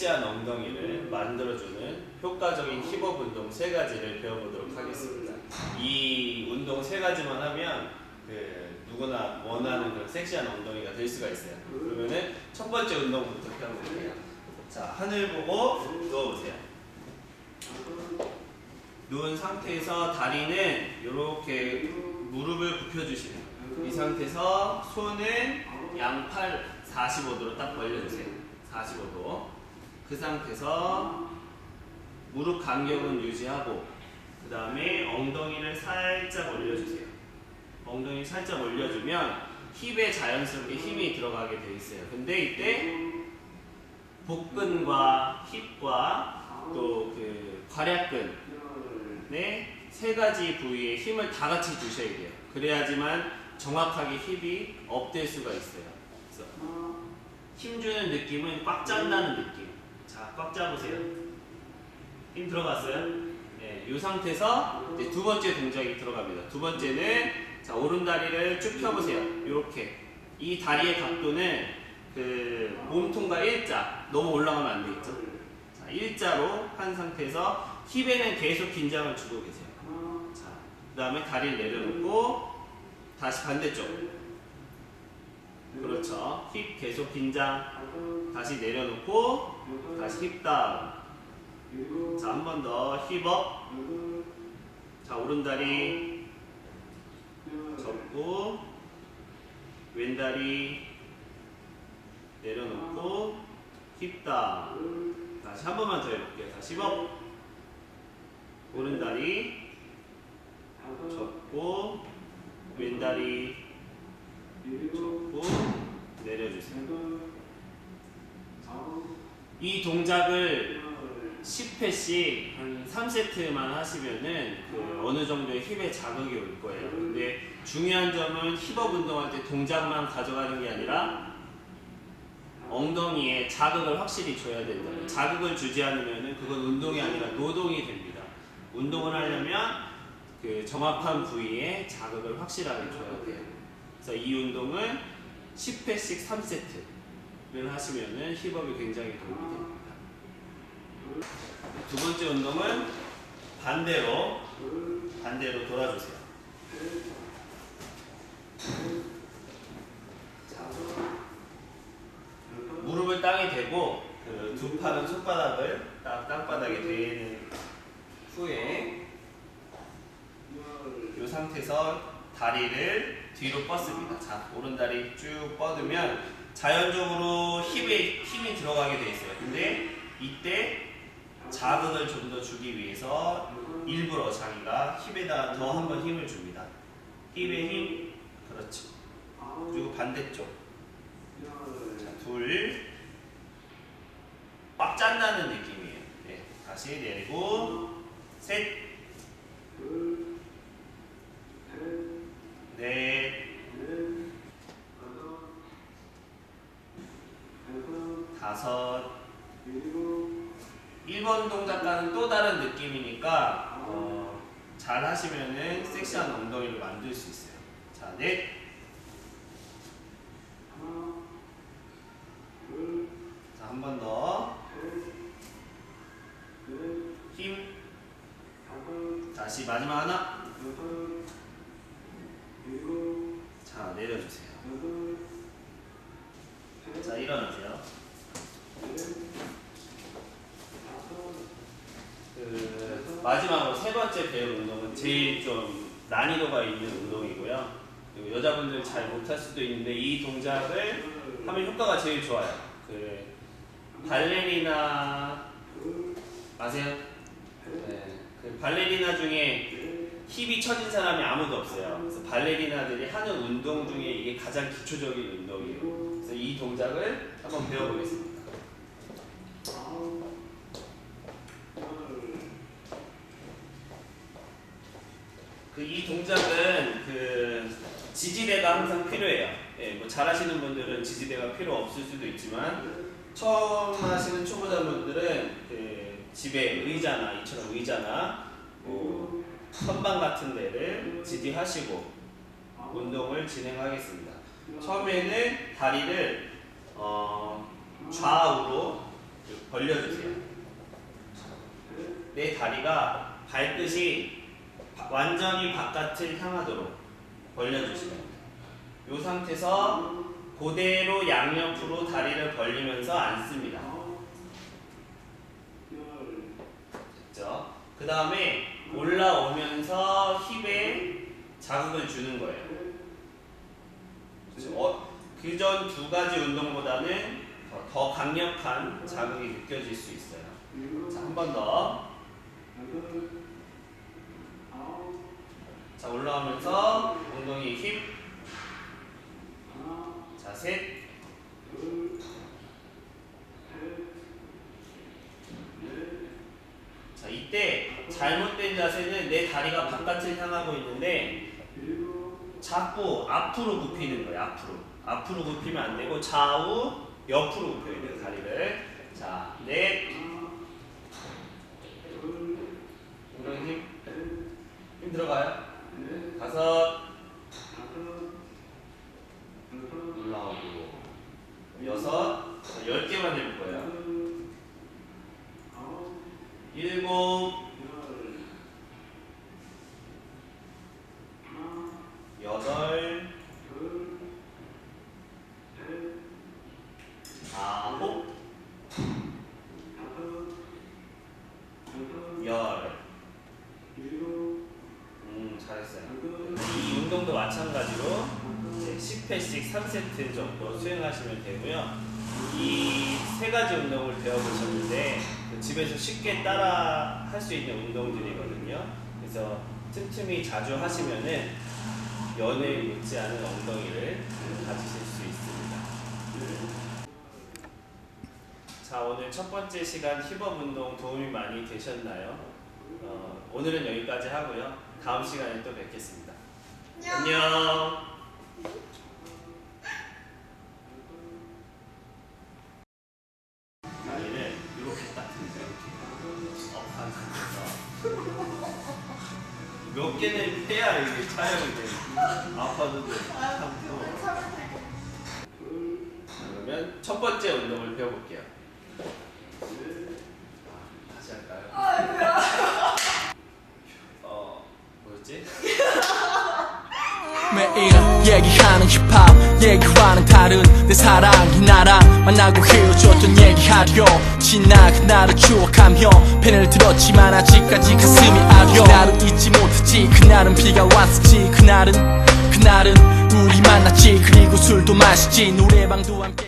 섹시한 엉덩이를 만들어주는 효과적인 힙업 운동 세 가지를 배워보도록 하겠습니다. 이 운동 세 가지만 하면 그 누구나 원하는 그런 섹시한 엉덩이가 될 수가 있어요. 그러면은 첫 번째 운동부터 배워볼게요. 자, 하늘 보고 누워보세요. 누운 상태에서 다리는 이렇게 무릎을 굽혀주시는 거예요. 이 상태에서 손은 양팔 45도로 딱 벌려주세요. 45도. 그 상태에서 무릎 간격은 유지하고 그 다음에 엉덩이를 살짝 올려주세요. 엉덩이 살짝 올려주면 힙에 자연스럽게 힘이 들어가게 돼 있어요. 근데 이때 복근과 힙과 또 그 괄약근 네, 세 가지 부위에 힘을 다 같이 주셔야 돼요. 그래야지만 정확하게 힙이 업될 수가 있어요. 힘 주는 느낌은 꽉 짠다는 느낌. 자, 꽉 잡으세요. 힘 들어갔어요? 네, 이 상태에서 이제 두 번째 동작이 들어갑니다. 두 번째는 자, 오른 다리를 쭉 펴보세요. 이렇게. 이 다리의 각도는 그 몸통과 일자. 너무 올라가면 안 되겠죠? 자, 일자로 한 상태에서 힙에는 계속 긴장을 주고 계세요. 자, 그 다음에 다리를 내려놓고 다시 반대쪽. 그렇죠. 힙 계속 긴장. 다시 내려놓고 다시 힙 다운. 자, 한 번 더 힙 업. 자, 오른다리 접고 왼다리 내려놓고 힙 다운. 다시 한 번만 더 해볼게요. 다시 힙업. 오른다리 접고 왼다리 접고 내려주세요. 이 동작을 10회씩 한 3세트만 하시면은 그 어느 정도의 힙에 자극이 올 거예요. 근데 중요한 점은 힙업 운동할 때 동작만 가져가는 게 아니라 엉덩이에 자극을 확실히 줘야 된다. 자극을 주지 않으면은 그건 운동이 아니라 노동이 됩니다. 운동을 하려면 그 정확한 부위에 자극을 확실하게 줘야 돼요. 그래서 이 운동은 10회씩 3세트 를 하시면은 힙업이 굉장히 도움이 됩니다. 두 번째 운동은 반대로 반대로 돌아주세요. 자, 무릎을 땅에 대고 그 두 팔은 손바닥을 딱 땅바닥에 대는 후에 이 상태에서 다리를 뒤로 뻗습니다. 자, 오른 다리 쭉 뻗으면 자연적으로 힙에 힘이 들어가게 돼 있어요. 근데 이때 자극을 좀 더 주기 위해서 일부러 자기가 힙에다 더 한 번 힘을 줍니다. 힙에 힘, 그렇죠. 그리고 반대쪽. 자, 둘. 꽉 짠다는 느낌이에요. 네, 다시 내리고, 셋, 넷, 다섯, 1번 동작과는 또 다른 느낌이니까 어, 잘 하시면은 섹시한 엉덩이를 만들 수 있어요. 자, 넷. 자, 한 번 더. 힘. 다시 마지막 하나. 자, 내려주세요. 자, 일어나세요. 그 마지막으로 세 번째 배울 운동은 제일 좀 난이도가 있는 운동이고요. 그리고 여자분들 잘 못할 수도 있는데 이 동작을 하면 효과가 제일 좋아요. 그 발레리나 아세요? 네. 그 발레리나 중에 힙이 처진 사람이 아무도 없어요. 그래서 발레리나들이 하는 운동 중에 이게 가장 기초적인 운동이에요. 그래서 이 동작을 한번 배워보겠습니다. 그 이 동작은 그 지지대가 항상 필요해요. 예, 뭐 잘하시는 분들은 지지대가 필요 없을 수도 있지만 처음 하시는 초보자분들은 그 집에 의자나 이처럼 의자나 뭐 선반 같은 데를 지지하시고 운동을 진행하겠습니다. 처음에는 다리를 어, 좌우로 벌려주세요. 내 다리가 발끝이 바- 완전히 바깥을 향하도록 벌려주시면. 이 상태에서 그대로 양옆으로 다리를 벌리면서 앉습니다. 됐죠? 그 다음에 올라오면서 힙에 자극을 주는 거예요. 어, 그전 두 가지 운동보다는 더- 더 강력한 자극이 느껴질 수 있어요. 자, 한 번 더. 자, 올라오면서 엉덩이 힙. 자, 셋. 자, 이때 잘못된 자세는 내 다리가 바깥을 향하고 있는데 자꾸 앞으로 굽히는 거예요. 앞으로. 앞으로 굽히면 안 되고 좌우 옆으로 굽혀야 돼요. 다리를. 자, 넷. 엉덩이 힘. 힘 들어가요. 다섯. 올라오고. 여섯. 자, 열 개만 해볼 거예요. 일곱. 여덟. 아홉. 열. 음, 잘했어요. 이 운동도 마찬가지로 이제 10회씩 3세트 정도 수행하시면 되고요. 이 세 가지 운동을 배워보셨는데 그 집에서 쉽게 따라 할 수 있는 운동들이거든요. 그래서 틈틈이 자주 하시면은 연애에 못지않은 엉덩이를 가지실 수 있습니다. 자 오늘 첫 번째 시간 힙업 운동 도움이 많이 되셨나요? 어, 오늘은 여기까지 하고요. 다음 시간에 또 뵙겠습니다. 안녕. 다리 몇 개는 해야 이게 촬영이 돼. 아파도 돼. 그러면 첫 번째 운동을 배워볼게요. 아, 다시 할까요? 어, 뭐였지? 매일 얘기하는 힙합 얘기와는 다른 내 사랑 이 나랑 만나고 헤어졌던 얘기하려. 지나 그날을 추억하며 펜을 들었지만 아직까지 가슴이 아려. 그날은 잊지 못했지. 그날은 비가 왔었지. 그날은 그날은 우리 만났지. 그리고 술도 마시지. 노래방도 함께